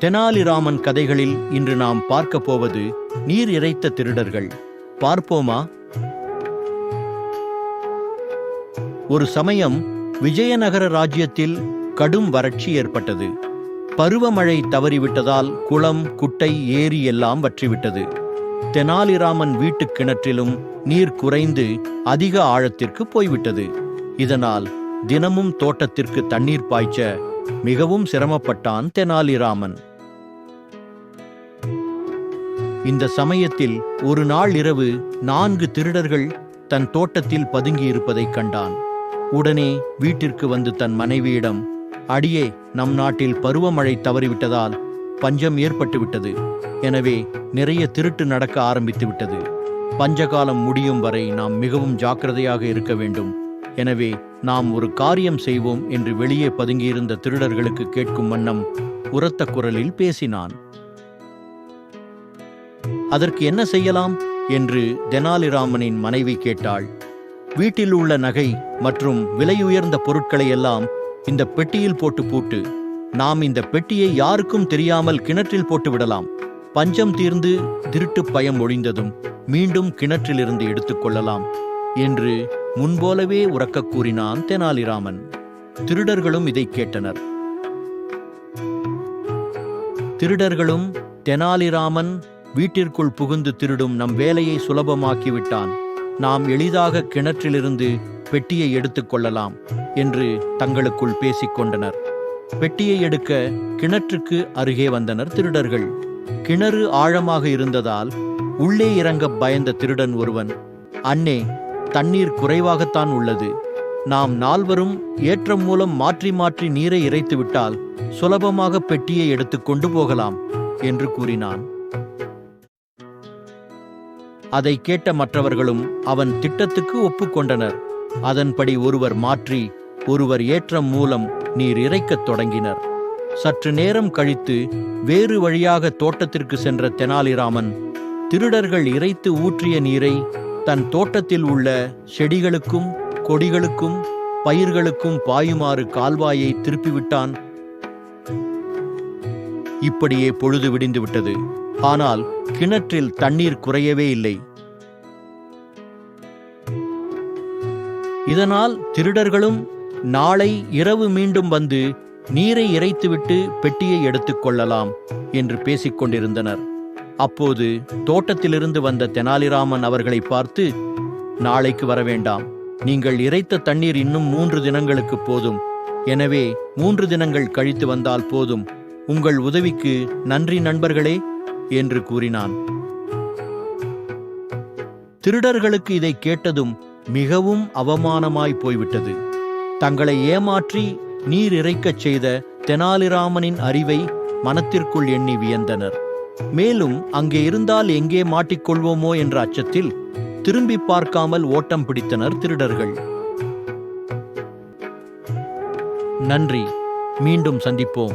தெனாலிராமன் கதைகளில் இன்று நாம் பார்க்க போவது நீர் இறைத்த திருடர்கள். பார்ப்போமா? ஒரு சமயம் விஜயநகர ராஜ்யத்தில் கடும் வறட்சி ஏற்பட்டது. பருவமழை தவறிவிட்டதால் குளம் குட்டை ஏரி எல்லாம் வற்றிவிட்டது. தெனாலிராமன் வீட்டுக் கிணற்றிலும் நீர் குறைந்து அதிக ஆழத்திற்கு போய்விட்டது. இதனால் தினமும் தோட்டத்திற்கு தண்ணீர் பாய்ச்ச மிகவும் சிரமப்பட்டான் தெனாலிராமன். இந்த சமயத்தில் ஒரு நாள் இரவு நான்கு திருடர்கள் தன் தோட்டத்தில் பதுங்கியிருப்பதைக் கண்டான். உடனே வீட்டிற்கு வந்து தன் மனைவியிடம் அடியே நம் நாட்டில் பருவமழை தவறிவிட்டதால் பஞ்சம் ஏற்பட்டு விட்டது எனவே நிறைய திருட்டு நடக்க ஆரம்பித்து விட்டது பஞ்சகாலம் முடியும் வரை நாம் மிகவும் ஜாக்கிரதையாக இருக்க வேண்டும். எனவே நாம் ஒரு காரியம் செய்வோம் என்று வெளியே பதுங்கியிருந்த திருடர்களுக்கு கேட்கும் வண்ணம் உரத்த குரலில் பேசினான். அதற்கு என்ன செய்யலாம்? என்று தெனாலிராமனின் மனைவி கேட்டாள். வீட்டில் உள்ள நகை மற்றும் விலையுயர்ந்த பொருட்களை எல்லாம் இந்த பெட்டியில் போட்டு பூட்டு நாம் இந்த பெட்டியை யாருக்கும் தெரியாமல் கிணற்றில் போட்டு விடலாம். பஞ்சம் தீர்ந்து திருட்டு பயம் ஒழிந்ததும் மீண்டும் கிணற்றிலிருந்து எடுத்துக்கொள்ளலாம் என்று முன்போலவே உறக்கக் கூறினான் தெனாலிராமன். திருடர்களும் இதை கேட்டனர். திருடர்களும் தெனாலிராமன் வீட்டிற்குள் புகுந்து திருடும் நம் வேலையை சுலபமாக்கிவிட்டான். நாம் எளிதாக கிணற்றிலிருந்து பெட்டியை எடுத்துக்கொள்ளலாம் என்று தங்களுக்குள் பேசிக்கொண்டனர் பெட்டியை எடுக்க கிணற்றுக்கு அருகே வந்தனர் திருடர்கள். கிணறு ஆழமாக இருந்ததால் உள்ளே இறங்க பயந்த திருடன் ஒருவன் அண்ணே தண்ணீர் குறைவாகத்தான் உள்ளது. நாம் நால்வரும் ஏற்றம் மூலம் மாற்றி மாற்றி நீரை இறைத்து விட்டால் சுலபமாக பெட்டியை எடுத்து கொண்டு போகலாம் என்று கூறினான். அதை கேட்ட மற்றவர்களும் அவன் திட்டத்துக்கு ஒப்புக்கொண்டனர். அதன்படி ஒருவர் மாற்றி ஒருவர் ஏற்றம் மூலம் நீர் இறைக்கத் தொடங்கினர். சற்று நேரம் கழித்து வேறு வழியாக தோட்டத்திற்கு சென்ற தெனாலிராமன் திருடர்கள் இறைத்து ஊற்றிய நீரை தன் தோட்டத்தில் உள்ள செடிகளுக்கும் கொடிகளுக்கும் பயிர்களுக்கும் பாயுமாறு கால்வாயை திருப்பிவிட்டான். இப்படியே பொழுது விடிந்து விட்டது. ஆனால் கிணற்றில் தண்ணீர் குறையவே இல்லை. இதனால் திருடர்களும் நாளை இரவு மீண்டும் வந்து நீரை இறைத்துவிட்டு பெட்டியை எடுத்துக்கொள்ளலாம் என்று பேசிக்கொண்டிருந்தனர் கொண்டிருந்தனர். அப்போது தோட்டத்திலிருந்து வந்த தெனாலிராமன் அவர்களை பார்த்து நாளைக்கு வர வேண்டாம் நீங்கள் இறைத்த தண்ணீர் இன்னும் மூன்று தினங்களுக்கு போதும். எனவே மூன்று தினங்கள் கழித்து வந்தால் போதும். உங்கள் உதவிக்கு நன்றி நண்பர்களே என்று கூறினான். திருடர்களுக்கு இதை கேட்டதும் மிகவும் அவமானமாய் போய்விட்டது. தங்களை ஏமாற்றி நீர் இறைக்கச் செய்த தெனாலிராமனின் அறிவை மனத்திற்குள் எண்ணி வியந்தனர். மேலும் அங்கே இருந்தால் எங்கே மாட்டிக்கொள்வோமோ என்ற அச்சத்தில் திரும்பி பார்க்காமல் ஓட்டம் பிடித்தனர் திருடர்கள். நன்றி. மீண்டும் சந்திப்போம்.